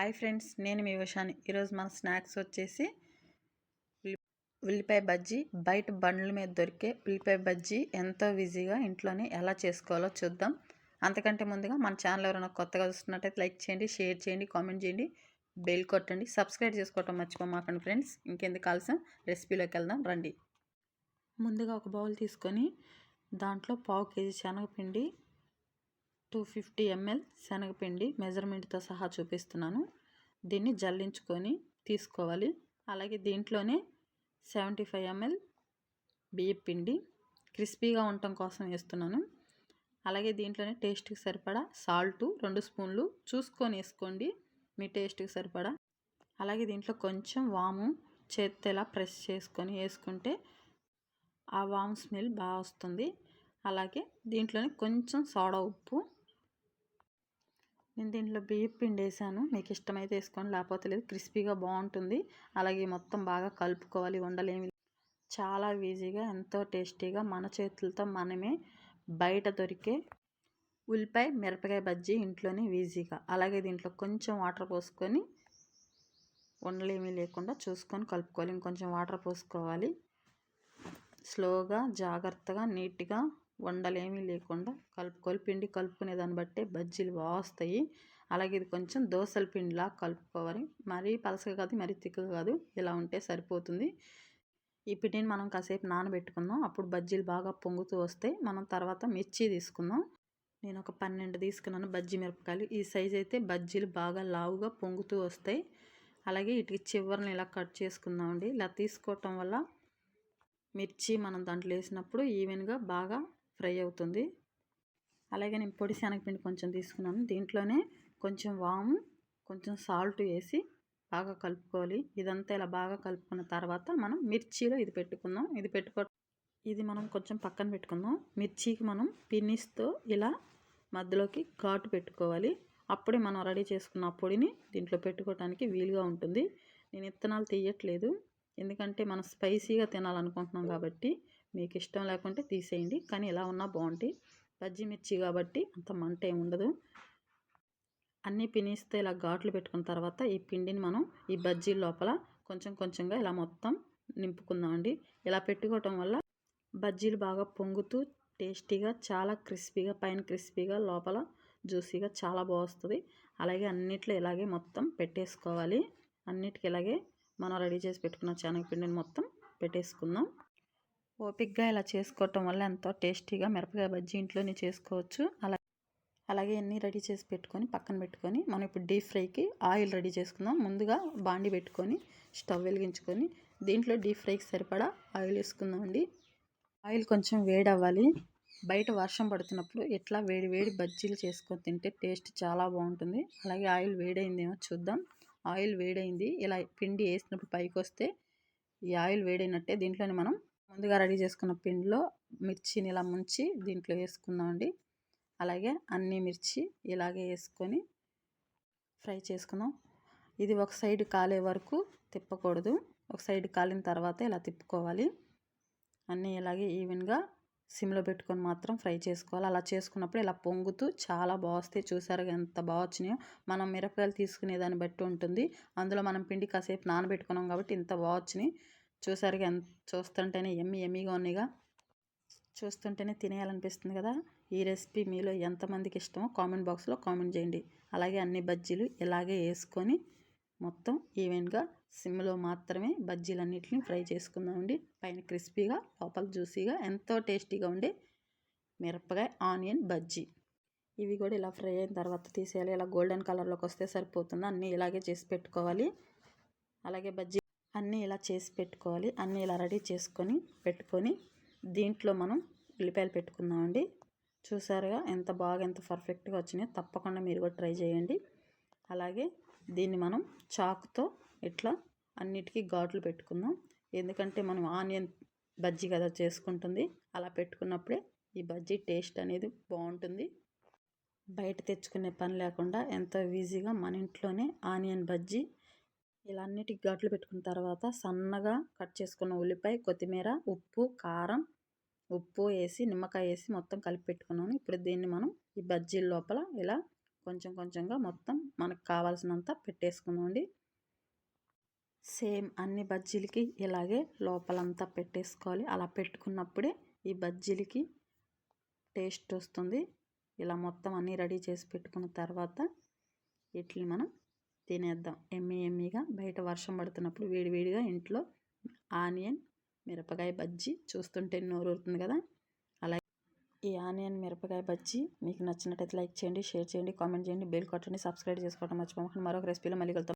Hi friends నేను మీ విషాన్ని ఈరోజు మన స్నాక్స్ వచ్చేసి ఉల్లిపాయ బజ్జీ. బయట బండ్ల మీద దొరికే ఉల్లిపాయ బజ్జీ ఎంతో ఈజీగా ఇంట్లోనే ఎలా చేసుకోవాలో చూద్దాం. అంతకంటే ముందుగా మన ఛానల్ ఎవరైనా కొత్తగా చూస్తున్నట్టయితే లైక్ చేయండి షేర్ చేయండి కామెంట్ చేయండి బెల్ కొట్టండి. సబ్స్క్రైబ్ చేసుకోవటం మర్చిపోమాకండి ఫ్రెండ్స్. ఇంకెందుకు కావాల్సిన రెసిపీలోకి వెళ్దాం రండి. ముందుగా ఒక బౌల్ తీసుకొని దాంట్లో పావు కేజీ శనగపిండి టూ ఫిఫ్టీ ఎంఎల్ శనగపిండి మెజర్మెంట్తో సహా చూపిస్తున్నాను. దీన్ని జల్లించుకొని తీసుకోవాలి. అలాగే దీంట్లోనే సెవెంటీ ఫైవ్ ఎంఎల్ బియ్యం పిండి క్రిస్పీగా ఉండటం కోసం వేస్తున్నాను. అలాగే దీంట్లోనే టేస్ట్కి సరిపడా సాల్టు రెండు స్పూన్లు చూసుకొని వేసుకోండి మీ టేస్ట్కి సరిపడా. అలాగే దీంట్లో కొంచెం వాము చేత్తో ఇలా ప్రెస్ చేసుకొని వేసుకుంటే ఆ వాము స్మెల్ బాగా వస్తుంది. అలాగే దీంట్లోనే కొంచెం సోడా ఉప్పు నేను దీంట్లో బియ్యం పిండి వేసాను మీకు ఇష్టమైతే వేసుకోండి. లేకపోతే లేదు క్రిస్పీగా బాగుంటుంది. అలాగే మొత్తం బాగా కలుపుకోవాలి. ఉండలేమి చాలా ఈజీగా ఎంతో టేస్టీగా మన చేతులతో మనమే బయట దొరికే ఉల్లిపాయ మిరపకాయ బజ్జీ ఇంట్లోనే ఈజీగా. అలాగే దీంట్లో కొంచెం వాటర్ పోసుకొని ఉండలేమీ లేకుండా చూసుకొని కలుపుకోవాలి. ఇంకొంచెం వాటర్ పోసుకోవాలి. స్లోగా జాగ్రత్తగా నీట్గా వండలేమీ లేకుండా కలుపుకోవాలి పిండి కలుపుకునే దాన్ని బట్టే బజ్జీలు బాగా వస్తాయి. అలాగే ఇది కొంచెం దోసల పిండిలా కలుపుకోవాలి. మరీ పలసగా కాదు మరీ తిక్కగా కాదు. ఇలా ఉంటే సరిపోతుంది. ఈ పిండిని మనం కాసేపు నానబెట్టుకుందాం. అప్పుడు బజ్జీలు బాగా పొంగుతూ వస్తాయి మనం తర్వాత మిర్చి తీసుకుందాం. నేను ఒక పన్నెండు తీసుకున్నాను బజ్జీ మిరపకాయలు. ఈ సైజ్ అయితే బజ్జీలు బాగా లావుగా పొంగుతూ వస్తాయి. అలాగే వీటికి చివరిని ఇలా కట్ చేసుకుందామండి. ఇలా తీసుకోవటం వల్ల మిర్చి మనం దాంట్లో వేసినప్పుడు ఈవెన్గా బాగా ఫ్రై అవుతుంది. అలాగే నేను పొడి శనగపిండి కొంచెం తీసుకున్నాను. దీంట్లోనే కొంచెం వాము కొంచెం సాల్ట్ వేసి బాగా కలుపుకోవాలి. ఇదంతా ఇలా బాగా కలుపుకున్న తర్వాత మనం మిర్చిలో ఇది పెట్టుకుందాం. ఇది పెట్టుకో ఇది మనం కొంచెం పక్కన పెట్టుకుందాం. మిర్చికి మనం పిన్నిస్తో ఇలా మధ్యలోకి ఘాటు పెట్టుకోవాలి. అప్పుడే మనం రెడీ చేసుకున్న పొడిని దీంట్లో పెట్టుకోవడానికి వీలుగా ఉంటుంది. నేను ఇత్తనాలు తీయట్లేదు. ఎందుకంటే మనం స్పైసీగా తినాలనుకుంటున్నాం కాబట్టి మీకు ఇష్టం లేకుంటే తీసేయండి. కానీ ఇలా ఉన్నా బాగుంటాయి. బజ్జీ మిర్చి కాబట్టి అంత మంట ఏమి ఉండదు. అన్నీ పినిస్తే ఇలా ఘాట్లు పెట్టుకున్న తర్వాత ఈ పిండిని మనం ఈ బజ్జీ లోపల కొంచెం కొంచెంగా ఇలా మొత్తం నింపుకుందామండి ఇలా పెట్టుకోవటం వల్ల బజ్జీలు బాగా పొంగుతూ టేస్టీగా చాలా క్రిస్పీగా పైన క్రిస్పీగా లోపల జ్యూసీగా చాలా బాగుస్తుంది అలాగే అన్నిట్లో ఇలాగే మొత్తం పెట్టేసుకోవాలి. అన్నిటికీ ఇలాగే మనం రెడీ చేసి పెట్టుకున్న శనగపిండిని మొత్తం పెట్టేసుకుందాం. ఓపిక్గా ఇలా చేసుకోవటం వల్ల ఎంతో టేస్టీగా మిరపకాయ బజ్జీ ఇంట్లోనే చేసుకోవచ్చు. అలా అలాగే అన్నీ రెడీ చేసి పెట్టుకొని పక్కన పెట్టుకొని మనం ఇప్పుడు డీప్ ఫ్రైకి ఆయిల్ రెడీ చేసుకుందాం. ముందుగా బాండి పెట్టుకొని స్టవ్ వెలిగించుకొని దీంట్లో డీప్ ఫ్రైకి సరిపడా ఆయిల్ వేసుకుందామండి ఆయిల్ కొంచెం వేడి అవ్వాలి బయట వర్షం పడుతున్నప్పుడు ఎట్లా వేడి వేడి బజ్జీలు చేసుకొని తింటే టేస్ట్ చాలా బాగుంటుంది. అలాగే ఆయిల్ వేడైందేమో చూద్దాం. ఆయిల్ వేడైంది. ఇలా పిండి వేసినప్పుడు పైకి వస్తే ఈ ఆయిల్ వేడైనట్టే దీంట్లోనే మనం ముందుగా రెడీ చేసుకున్న పిండిలో మిర్చిని ఇలా ముంచి దీంట్లో వేసుకుందామండి. అలాగే అన్ని మిర్చి ఇలాగే వేసుకొని ఫ్రై చేసుకుందాం. ఇది ఒక సైడ్ కాలే వరకు తిప్పకూడదు. ఒక సైడ్ కాలిన తర్వాత ఇలా తిప్పుకోవాలి. అన్నీ ఇలాగే ఈవెన్గా సిమ్లో పెట్టుకొని మాత్రం ఫ్రై చేసుకోవాలి. అలా చేసుకున్నప్పుడు ఇలా పొంగుతూ చాలా బాగా చూసారు ఎంత బాగా వచ్చినాయో. మనం మిరపకాయలు తీసుకునే దాన్ని బట్టి ఉంటుంది. అందులో మనం పిండి కాసేపు నానబెట్టుకున్నాం కాబట్టి ఇంత బాగా వచ్చినాయి. చూసారుగా ఎంత చూస్తుంటేనే ఎమ్మి ఎమ్మిగా ఉన్నాయిగా. చూస్తుంటేనే తినేయాలనిపిస్తుంది కదా. ఈ రెసిపీ మీలో ఎంతమందికి ఇష్టమో కామెంట్ బాక్స్లో కామెంట్ చేయండి. అలాగే అన్ని బజ్జీలు ఇలాగే వేసుకొని మొత్తం ఈవెన్గా సిమ్లో మాత్రమే బజ్జీలన్నిటిని ఫ్రై చేసుకుందామండి. పైన క్రిస్పీగా లోపల జ్యూసీగా ఎంతో టేస్టీగా ఉండే మిరపకాయ ఆనియన్ బజ్జీ. ఇవి కూడా ఇలా ఫ్రై అయిన తర్వాత తీసేయాలి. ఇలా గోల్డెన్ కలర్లోకి వస్తే సరిపోతుంది. అన్నీ ఇలాగే చేసి పెట్టుకోవాలి. అలాగే బజ్జీ అన్నీ ఇలా చేసి పెట్టుకోవాలి. అన్నీ ఇలా రెడీ చేసుకొని పెట్టుకొని దీంట్లో మనం ఉల్లిపాయలు పెట్టుకుందామండి. చూసారుగా ఎంత బాగా ఎంత పర్ఫెక్ట్గా వచ్చినాయో తప్పకుండా మీరు కూడా ట్రై చేయండి. అలాగే దీన్ని మనం చాకుతో ఇట్లా అన్నిటికీ ఘాట్లు పెట్టుకుందాం. ఎందుకంటే మనం ఆనియన్ బజ్జీ కదా చేసుకుంటుంది. అలా పెట్టుకున్నప్పుడే ఈ బజ్జీ టేస్ట్ అనేది బాగుంటుంది. బయట తెచ్చుకునే పని లేకుండా ఎంతో ఈజీగా మన ఇంట్లోనే ఆనియన్ బజ్జీ ఇలా అన్నిటికి ఘాట్లు పెట్టుకున్న తర్వాత సన్నగా కట్ చేసుకున్న ఉల్లిపాయ కొత్తిమీర ఉప్పు కారం ఉప్పు వేసి నిమ్మకాయ వేసి మొత్తం కలిపి పెట్టుకున్నాను. ఇప్పుడు దీన్ని మనం ఈ బజ్జీల లోపల ఇలా కొంచెం కొంచెంగా మొత్తం మనకు కావాల్సినంత పెట్టేసుకుందామండి. సేమ్ అన్ని బజ్జీలకి ఇలాగే లోపలంతా పెట్టేసుకోవాలి. అలా పెట్టుకున్నప్పుడే ఈ బజ్జీలకి టేస్ట్ వస్తుంది. ఇలా మొత్తం అన్నీ రెడీ చేసి పెట్టుకున్న తర్వాత ఇడ్లీ మనం తినేద్దాం. ఎమ్మి ఎమ్మిగా బయట వర్షం పడుతున్నప్పుడు వేడివేడిగా ఇంట్లో ఆనియన్ మిరపకాయ బజ్జీ చూస్తుంటే నోరూరుతుంది కదా. అలాగే ఈ ఆనియన్ మిరపకాయ బజ్జీ మీకు నచ్చినట్టయితే లైక్ చేయండి షేర్ చేయండి కామెంట్ చేయండి బెల్ కొట్టండి సబ్స్క్రైబ్ చేసుకోవడం మర్చిపోకండి. మరొక రెసిపీలో మళ్ళీ కలుద్దాం.